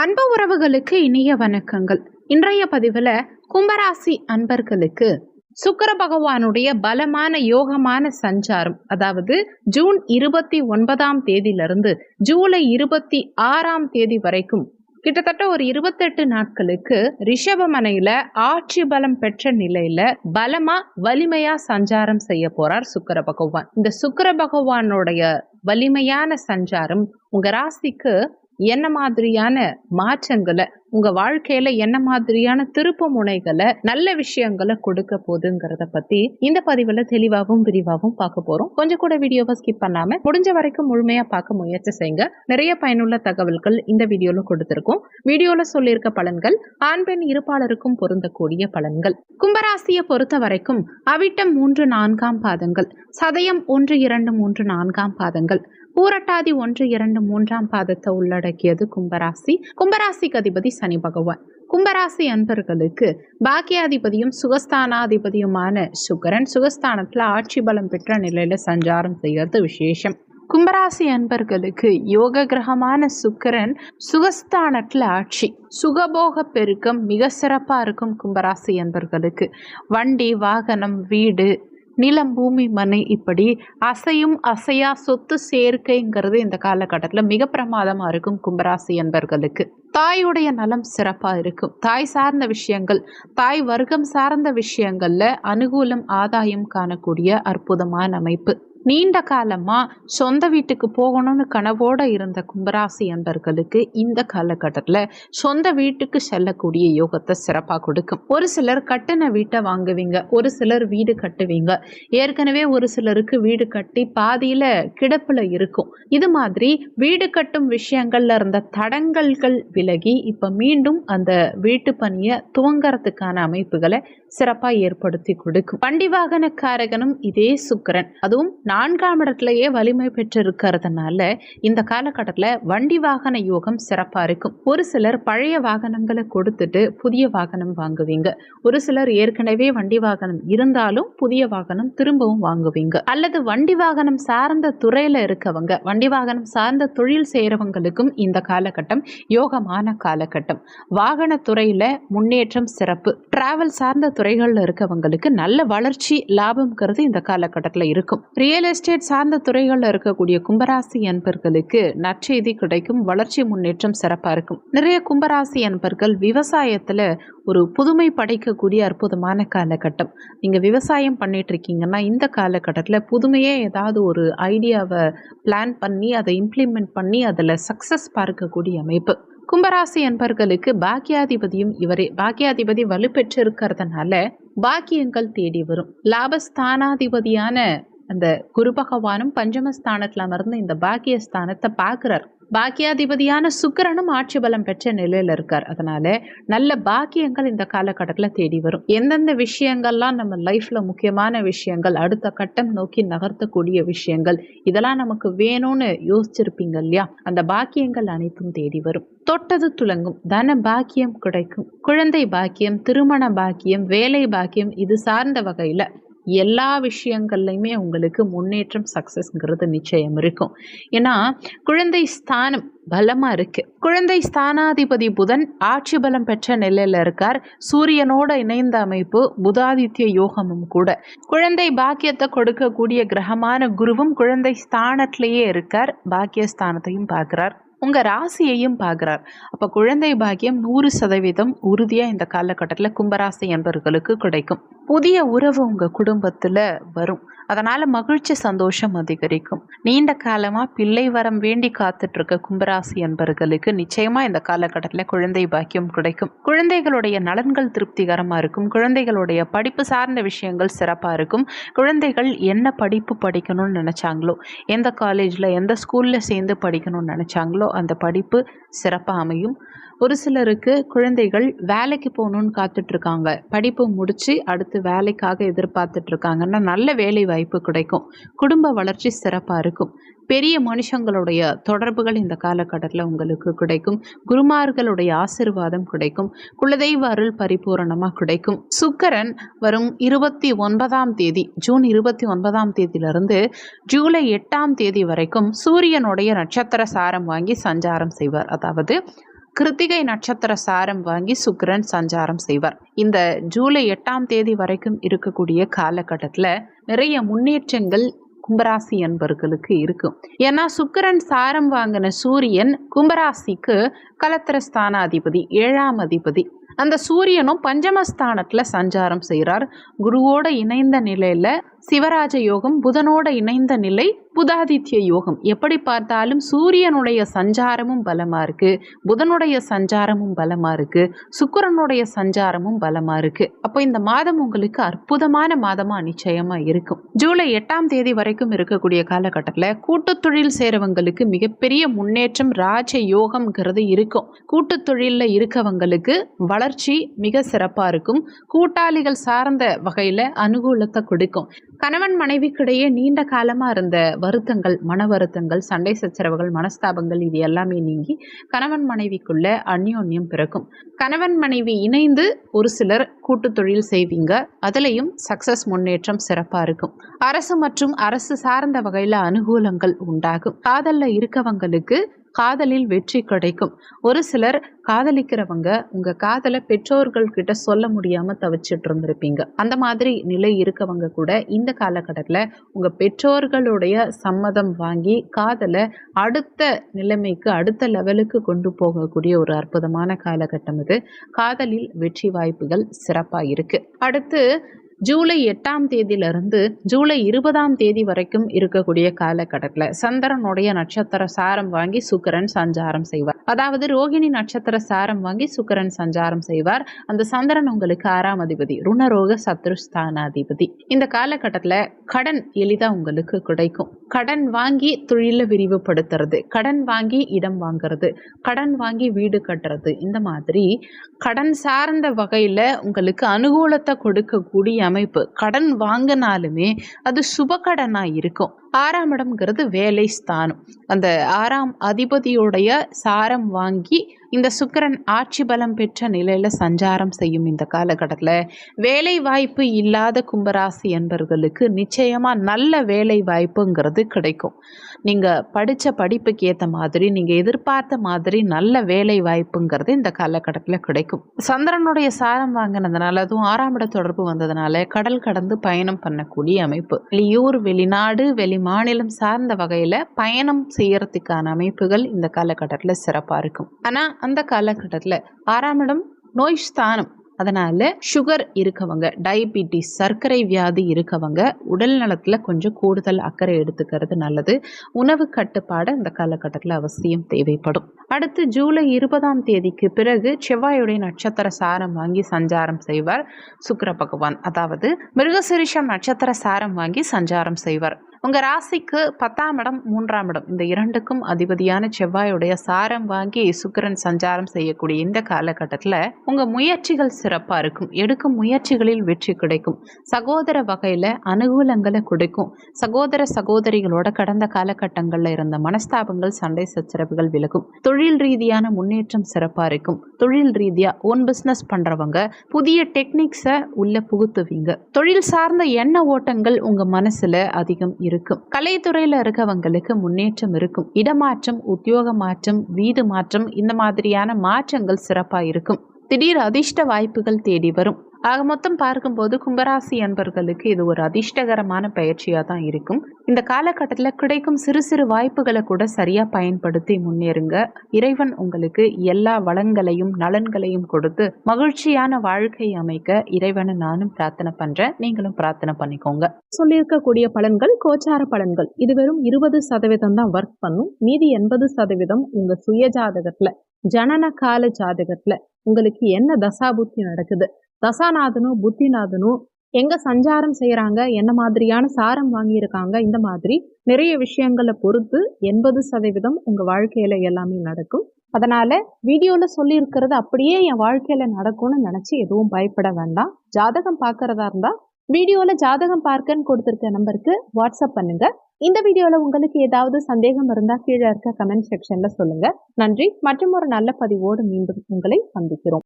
அன்பு உறவுகளுக்கு இனிய வணக்கங்கள். இன்றைய பதிவில் கும்பராசி அன்பர்களுக்கு சுக்கர பகவானுடைய பலமான யோகமான சஞ்சாரம் அதாவது ஜூன் இருபத்தி ஒன்பதாம் தேதியிலிருந்து ஜூலை இருபத்தி ஆறாம் தேதி வரைக்கும் கிட்டத்தட்ட ஒரு இருபத்தெட்டு நாட்களுக்கு ரிஷபமனையில ஆட்சி பலம் பெற்ற நிலையில பலமா வலிமையா சஞ்சாரம் செய்ய போறார் சுக்கர பகவான். இந்த சுக்கர பகவானுடைய வலிமையான சஞ்சாரம் உங்க ராசிக்கு என்ன மாதிரியான மாற்றங்களை உங்க வாழ்க்கையில என்ன மாதிரியான திருப்பு முனைகளை நல்ல விஷயங்களை கொடுக்க போகுதுங்கிறத பத்தி இந்த பதிவுல தெளிவாகவும் விரிவாகவும் பார்க்க போறோம். கொஞ்சம் கூட வீடியோவை ஸ்கிப் பண்ணாம முடிஞ்ச வரைக்கும் முழுமையா பார்க்க முயற்சி செய்யுங்க. நிறைய பயனுள்ள தகவல்கள் இந்த வீடியோல கொடுத்திருக்கோம். வீடியோல சொல்லியிருக்க பலன்கள் ஆண் பெண் இருப்பாளருக்கும் பொருந்தக்கூடிய பலன்கள். கும்பராசியை பொறுத்த வரைக்கும் அவிட்டம் மூன்று நான்காம் பாதங்கள் சதயம் ஒன்று இரண்டு மூன்று நான்காம் பாதங்கள். பூரட்டாதி ஒன்று இரண்டு மூன்றாம் பாதத்தை உள்ளடக்கியது கும்பராசி. கும்பராசிக்கு அதிபதி சனி பகவான். கும்பராசி அன்பர்களுக்கு பாக்கியாதிபதியும் சுகஸ்தானாதிபதியுமான சுக்கரன் சுகஸ்தானத்துல ஆட்சி பலம் பெற்ற நிலையில சஞ்சாரம் செய்யறது விசேஷம். கும்பராசி அன்பர்களுக்கு யோக கிரகமான சுக்கரன் சுகஸ்தானத்தில் ஆட்சி. சுகபோக பெருக்கம் மிக சிறப்பாக இருக்கும் கும்பராசி அன்பர்களுக்கு. வண்டி வாகனம் வீடு நிலம் பூமி மனை இப்படி அசையும் அசையா சொத்து சேர்க்கைங்கிறது இந்த காலகட்டத்தில் மிக பிரமாதமாக இருக்கும் கும்பராசி என்பர்களுக்கு. தாயுடைய நலம் சிறப்பாக இருக்கும். தாய் சார்ந்த விஷயங்கள் தாய் வர்க்கம் சார்ந்த விஷயங்களில் அனுகூலம் ஆதாயம் காணக்கூடிய அற்புதமான அமைப்பு. நீண்ட காலமாக சொந்த வீட்டுக்கு போகணும்னு கனவோடு இருந்த கும்பராசி அன்பர்களுக்கு இந்த காலகட்டத்தில் சொந்த வீட்டுக்கு செல்லக்கூடிய யோகத்தை சிறப்பாக கொடுக்கும். ஒரு சிலர் கட்டின வீட்டை வாங்குவீங்க ஒரு சிலர் வீடு கட்டுவீங்க. ஏற்கனவே ஒரு சிலருக்கு வீடு கட்டி பாதியில் கிடப்பில் இருக்கும். இது மாதிரி வீடு கட்டும் விஷயங்கள்ல இருந்த தடங்கல்கள் விலகி இப்போ மீண்டும் அந்த வீட்டு பணியை துவங்கறதுக்கான அமைப்புகளை சிறப்பாக ஏற்படுத்தி கொடுக்கும். வண்டி வாகனக்காரகனும் இதே சுக்கரன். அதுவும் நான்காம் இடத்துலையே வலிமை பெற்றிருக்கிறதுனால இந்த காலகட்டத்தில் வண்டி வாகன யோகம் சிறப்பாக இருக்கும். ஒரு சிலர் பழைய வாகனங்களை கொடுத்துட்டு புதிய வாகனம் வாங்குவீங்க. ஒரு சிலர் ஏற்கனவே வண்டி வாகனம் இருந்தாலும் புதிய வாகனம் திரும்பவும் வாங்குவீங்க. அல்லது வண்டி வாகனம் சார்ந்த துறையில் இருக்கவங்க வண்டி வாகனம் சார்ந்த தொழில் செய்கிறவங்களுக்கும் இந்த காலகட்டம் யோகமான காலகட்டம். வாகனத்துறையில் முன்னேற்றம் சிறப்பு. டிராவல் சார்ந்த துறைகளில் இருக்கவங்களுக்கு நல்ல வளர்ச்சி லாபம்ங்கிறது இந்த காலகட்டத்தில் இருக்கும். ரியல் ரியல் எஸ்டேட் சார்ந்த துறைகளில் இருக்கக்கூடிய கும்பராசி அன்பர்களுக்கு நற்செய்தி கிடைக்கும் வளர்ச்சி முன்னேற்றம் சிறப்பாக இருக்கும். நிறைய கும்பராசி அன்பர்கள் விவசாயத்தில் ஒரு புதுமை படைக்கக்கூடிய அற்புதமான காலகட்டம். நீங்கள் விவசாயம் பண்ணிட்டு இருக்கீங்கன்னா இந்த காலகட்டத்தில் புதுமையே ஏதாவது ஒரு ஐடியாவை பிளான் பண்ணி அதை இம்ப்ளிமெண்ட் பண்ணி அதில் சக்ஸஸ் பார்க்கக்கூடிய அமைப்பு. கும்பராசி அன்பர்களுக்கு பாக்கியாதிபதியும் இவரே. பாக்கியாதிபதி வலுப்பெற்று இருக்கிறதுனால பாக்கியங்கள் தேடி வரும். லாபஸ்தானாதிபதியான அந்த குரு பகவானும் பஞ்சமஸ்தானத்தில் அமர்ந்து இந்த பாக்கியஸ்தானத்தை பார்க்குறார். பாக்கியாதிபதியான சுக்கரனும் ஆட்சி பலம் பெற்ற நிலையில் இருக்கார். அதனால நல்ல பாக்கியங்கள் இந்த காலகட்டத்தில் தேடி வரும். எந்தெந்த விஷயங்கள்லாம் நம்ம லைஃப்ல முக்கியமான விஷயங்கள் அடுத்த கட்டம் நோக்கி நகர்த்தக்கூடிய விஷயங்கள் இதெல்லாம் நமக்கு வேணும்னு யோசிச்சிருப்பீங்க இல்லையா? அந்த பாக்கியங்கள் அனைத்தும் தேடி வரும். தொட்டது துலங்கும். தன பாக்கியம் கிடைக்கும். குழந்தை பாக்கியம் திருமண பாக்கியம் வேலை பாக்கியம் இது சார்ந்த வகையில் எல்லா விஷயங்கள்லையுமே உங்களுக்கு முன்னேற்றம் சக்ஸஸ்ங்கிறது நிச்சயம் இருக்கும். ஏன்னா குழந்தை ஸ்தானம் பலமாக இருக்குது குழந்தை ஸ்தானாதிபதி புதன் ஆட்சி பலம் பெற்ற நிலையில் இருக்கார். சூரியனோட இணைந்த அமைப்பு புதாதித்ய யோகமும் கூட. குழந்தை பாக்கியத்தை கொடுக்கக்கூடிய கிரகமான குருவும் குழந்தை ஸ்தானத்திலேயே இருக்கார். பாக்கியஸ்தானத்தையும் பார்க்குறார். உங்கள் ராசியையும் பார்க்குறார். அப்போ குழந்தை பாக்கியம் நூறு சதவீதம் உறுதியாக இந்த காலகட்டத்தில் கும்பராசி என்பவர்களுக்கு கிடைக்கும். புதிய உறவு உங்கள் குடும்பத்தில் வரும். அதனால் மகிழ்ச்சி சந்தோஷம் அதிகரிக்கும். நீண்ட காலமாக பிள்ளை வரம் வேண்டி காத்துட்ருக்க கும்பராசி என்பர்களுக்கு நிச்சயமாக இந்த காலகட்டத்தில் குழந்தை பாக்கியம் கிடைக்கும். குழந்தைகளுடைய நலன்கள் திருப்திகரமாக இருக்கும். குழந்தைகளுடைய படிப்பு சார்ந்த விஷயங்கள் சிறப்பாக இருக்கும். குழந்தைகள் என்ன படிப்பு படிக்கணும்னு நினச்சாங்களோ எந்த காலேஜில் எந்த ஸ்கூலில் சேர்ந்து படிக்கணும்னு நினச்சாங்களோ அந்த படிப்பு சிறப்பாக அமையும். ஒரு சிலருக்கு குழந்தைகள் வேலைக்கு போகணுன்னு காத்துட்ருக்காங்க. படிப்பு முடித்து அடுத்து வேலைக்காக எதிர்பார்த்துட்ருக்காங்கன்னா நல்ல வேலை வாய்ப்பு கிடைக்கும். குடும்ப வளர்ச்சி சிறப்பாக இருக்கும். பெரிய மனுஷங்களுடைய தொடர்புகள் இந்த காலகட்டத்தில் உங்களுக்கு கிடைக்கும். குருமார்களுடைய ஆசிர்வாதம் கிடைக்கும். குலதெய்வ அருள் பரிபூரணமாக கிடைக்கும். சுக்கரன் வரும் இருபத்தி ஒன்பதாம் தேதி ஜூன் இருபத்தி ஒன்பதாம் தேதியிலிருந்து ஜூலை எட்டாம் தேதி வரைக்கும் சூரியனுடைய நட்சத்திர சாரம் வாங்கி சஞ்சாரம் செய்வார். அதாவது கிருத்திகை நட்சத்திர சாரம் வாங்கி சுக்கிரன் சஞ்சாரம் செய்வார். இந்த ஜூலை எட்டாம் தேதி வரைக்கும் இருக்கக்கூடிய காலகட்டத்தில் நிறைய முன்னேற்றங்கள் கும்பராசி என்பவர்களுக்கு இருக்கும். ஏன்னா சுக்கிரன் சாரம் வாங்கின சூரியன் கும்பராசிக்கு கலத்திரஸ்தான அதிபதி ஏழாம் அதிபதி. அந்த சூரியனும் பஞ்சமஸ்தானத்தில் சஞ்சாரம் செய்கிறார் குருவோட இணைந்த நிலையில் சிவராஜ யோகம் புதனோட இணைந்த நிலை புதாதித்ய யோகம். எப்படி பார்த்தாலும் சூரியனுடைய சஞ்சாரமும் பலமாக இருக்குது புதனுடைய சஞ்சாரமும் பலமாக இருக்குது சுக்கரனுடைய சஞ்சாரமும் பலமாக இருக்கு. அப்போ இந்த மாதம் உங்களுக்கு அற்புதமான மாதமாக நிச்சயமாக இருக்கும். ஜூலை எட்டாம் தேதி வரைக்கும் இருக்கக்கூடிய காலகட்டத்தில் கூட்டு தொழில் சேரவங்களுக்கு மிகப்பெரிய முன்னேற்றம் ராஜ யோகம்ங்கிறது இருக்கும். கூட்டு தொழிலில் இருக்கவங்களுக்கு வளர்ச்சி மிக சிறப்பாக இருக்கும். கூட்டாளிகள் சார்ந்த வகையில் அனுகூலத்தை கொடுக்கும். கணவன் மனைவிக்கிடையே நீண்ட காலமாக இருந்த வருத்தங்கள் மன வருத்தங்கள் சண்டை சச்சரவுகள் மனஸ்தாபங்கள் இது எல்லாமே நீங்கி கணவன் மனைவிக்குள்ள அந்யோன்யம் பிறக்கும். கணவன் மனைவி இணைந்து ஒரு சிலர் கூட்டு தொழில் செய்வீங்க அதுலேயும் சக்சஸ் முன்னேற்றம் சிறப்பாக இருக்கும். அரசு மற்றும் அரசு சார்ந்த வகையில் அனுகூலங்கள் உண்டாகும். காதலில் இருக்கவங்களுக்கு காதலில் வெற்றி கிடைக்கும். ஒரு சிலர் காதலிக்கிறவங்க உங்க காதலை பெற்றோர்கள் கிட்ட சொல்ல முடியாம தவிச்சிட்டு இருந்திருப்பீங்க. அந்த மாதிரி நிலை இருக்கவங்க கூட இந்த காலகட்டத்தில் உங்க பெற்றோர்களுடைய சம்மதம் வாங்கி காதலை அடுத்த நிலைமைக்கு அடுத்த லெவலுக்கு கொண்டு போகக்கூடிய ஒரு அற்புதமான காலகட்டம் இது. காதலில் வெற்றி வாய்ப்புகள் சிறப்பாக இருக்கு. அடுத்து ஜூலை எட்டாம் தேதியிலிருந்து ஜூலை இருபதாம் தேதி வரைக்கும் இருக்கக்கூடிய காலகட்டத்தில் சந்திரனுடைய நட்சத்திர சாரம் வாங்கி சுக்கரன் சஞ்சாரம் செய்வார். அதாவது ரோகிணி நட்சத்திர சாரம் வாங்கி சுக்கரன் சஞ்சாரம் செய்வார். அந்த சந்திரன் உங்களுக்கு ஆறாம் அதிபதி ருணரோக சத்ருஸ்தானாதிபதி. இந்த காலகட்டத்தில் கடன் எளிதாக உங்களுக்கு கிடைக்கும். கடன் வாங்கி தொழிலை விரிவுபடுத்துறது கடன் வாங்கி இடம் வாங்குறது கடன் வாங்கி வீடு கட்டுறது இந்த மாதிரி கடன் சார்ந்த வகையில் உங்களுக்கு அனுகூலத்தை கொடுக்கக்கூடிய அமைப்பு. கடன் வாங்கினாலுமே அது சுப கடனாக இருக்கும். ஆறாம் இடம்ங்கிறது வேலை ஸ்தானம். அந்த ஆறாம் அதிபதியுடைய சாரம் வாங்கி இந்த சுக்கிரன் ஆட்சி பலம் பெற்ற நிலையில் சஞ்சாரம் செய்யும் இந்த காலகட்டத்தில் வேலை வாய்ப்பு இல்லாத கும்பராசி என்பவர்களுக்கு நிச்சயமாக நல்ல வேலை வாய்ப்புங்கிறது கிடைக்கும். நீங்கள் படித்த படிப்புக்கு ஏற்ற மாதிரி நீங்கள் எதிர்பார்த்த மாதிரி நல்ல வேலை வாய்ப்புங்கிறது இந்த காலகட்டத்தில் கிடைக்கும். சந்திரனுடைய சாரம் வாங்கினதுனால அதுவும் ஆறாம் இட தொடர்பு வந்ததுனால கடல் கடந்து பயணம் பண்ணக்கூடிய அமைப்பு. வெளியூர் வெளிநாடு வெளி மாநிலம் சார்ந்த வகையில் பயணம் செய்யறதுக்கான அமைப்புகள் இந்த காலகட்டத்தில் சிறப்பாக இருக்கும். ஆனால் அந்த காலகட்டத்தில் ஆறாம் இடம் நோய் ஸ்தானம் அதனால் சுகர் இருக்கவங்க டயபிட்டிஸ் சர்க்கரை வியாதி இருக்கவங்க உடல் நலத்தில் கொஞ்சம் கூடுதல் அக்கறை எடுத்துக்கிறது நல்லது. உணவு கட்டுப்பாடு இந்த காலகட்டத்தில் அவசியம் தேவைப்படும். அடுத்து ஜூலை இருபதாம் தேதிக்கு பிறகு செவ்வாயுடைய நட்சத்திர சாரம் வாங்கி சஞ்சாரம் செய்வார் சுக்கர பகவான். அதாவது மிருகசிரிஷம் நட்சத்திர சாரம் வாங்கி சஞ்சாரம் செய்வார். உங்கள் ராசிக்கு பத்தாம் இடம் மூன்றாம் இடம். இந்த இரண்டுக்கும் அதிபதியான செவ்வாயுடைய சாரம் வாங்கி சுக்கிரன் சஞ்சாரம் செய்யக்கூடிய இந்த காலகட்டத்தில் உங்கள் முயற்சிகள் சிறப்பாக இருக்கும். எடுக்கும் முயற்சிகளில் வெற்றி கிடைக்கும். சகோதர வகையில் அனுகூலங்களை கொடுக்கும். சகோதர சகோதரிகளோட கடந்த காலகட்டங்களில் இருந்த மனஸ்தாபங்கள் சண்டை சச்சரவுகள் விலகும். தொழில் ரீதியான முன்னேற்றம் சிறப்பாக இருக்கும். தொழில் ரீதியாக ஓன் பிஸ்னஸ் பண்ணுறவங்க புதிய டெக்னிக்ஸை உள்ள புகுத்துவீங்க. தொழில் சார்ந்த எண்ண ஓட்டங்கள் உங்கள் மனசில் அதிகம் இருக்கும். கலைத்துறையில் இருக்கவங்களுக்கு முன்னேற்றம் இருக்கும். இடமாற்றம் உத்தியோக மாற்றம் வீடு மாற்றம் இந்த மாதிரியான மாற்றங்கள் சிறப்பாக இருக்கும். திடீர் அதிர்ஷ்ட வாய்ப்புகள் தேடி வரும். ஆக மொத்தம் பார்க்கும்போது கும்பராசி அன்பர்களுக்கு இது ஒரு அதிர்ஷ்டகரமான பயிற்சியாக தான் இருக்கும். இந்த காலகட்டத்தில் கிடைக்கும் சிறு சிறு வாய்ப்புகளை கூட சரியாக பயன்படுத்தி முன்னேறுங்க. இறைவன் உங்களுக்கு எல்லா வளங்களையும் நலன்களையும் கொடுத்து மகிழ்ச்சியான வாழ்க்கை அமைக்க இறைவனை நானும் பிரார்த்தனை பண்ணுறேன் நீங்களும் பிரார்த்தனை பண்ணிக்கோங்க. சொல்லியிருக்கக்கூடிய பலன்கள் கோச்சார பலன்கள். இது வெறும் இருபது சதவீதம் தான் ஒர்க் பண்ணும். மீதி எண்பது சதவீதம் உங்க சுய ஜாதகத்துல ஜனன கால ஜாதகத்துல உங்களுக்கு என்ன தசாபுத்தி நடக்குது? தசாநாதனும் புத்திநாதனும் எங்க சஞ்சாரம் செய்யறாங்க என்ன மாதிரியான சாரம் வாங்கியிருக்காங்க இந்த மாதிரி நிறைய விஷயங்களை பொறுத்து எண்பது சதவீதம் உங்க வாழ்க்கையில எல்லாமே நடக்கும். அதனால வீடியோல சொல்லியிருக்கிறது அப்படியே என் வாழ்க்கையில நடக்கும்னு நினைச்சு எதுவும் பயப்பட வேண்டாம். ஜாதகம் பார்க்கறதா இருந்தா வீடியோல ஜாதகம் பார்க்கன்னு கொடுத்துருக்க நம்பருக்கு வாட்ஸ்அப் பண்ணுங்க. இந்த வீடியோல உங்களுக்கு ஏதாவது சந்தேகம் இருந்தா கீழே இருக்க கமெண்ட் செக்ஷன்ல சொல்லுங்க. நன்றி. மற்றும் ஒரு நல்ல பதிவோடு மீண்டும் உங்களை சந்திக்கிறோம்.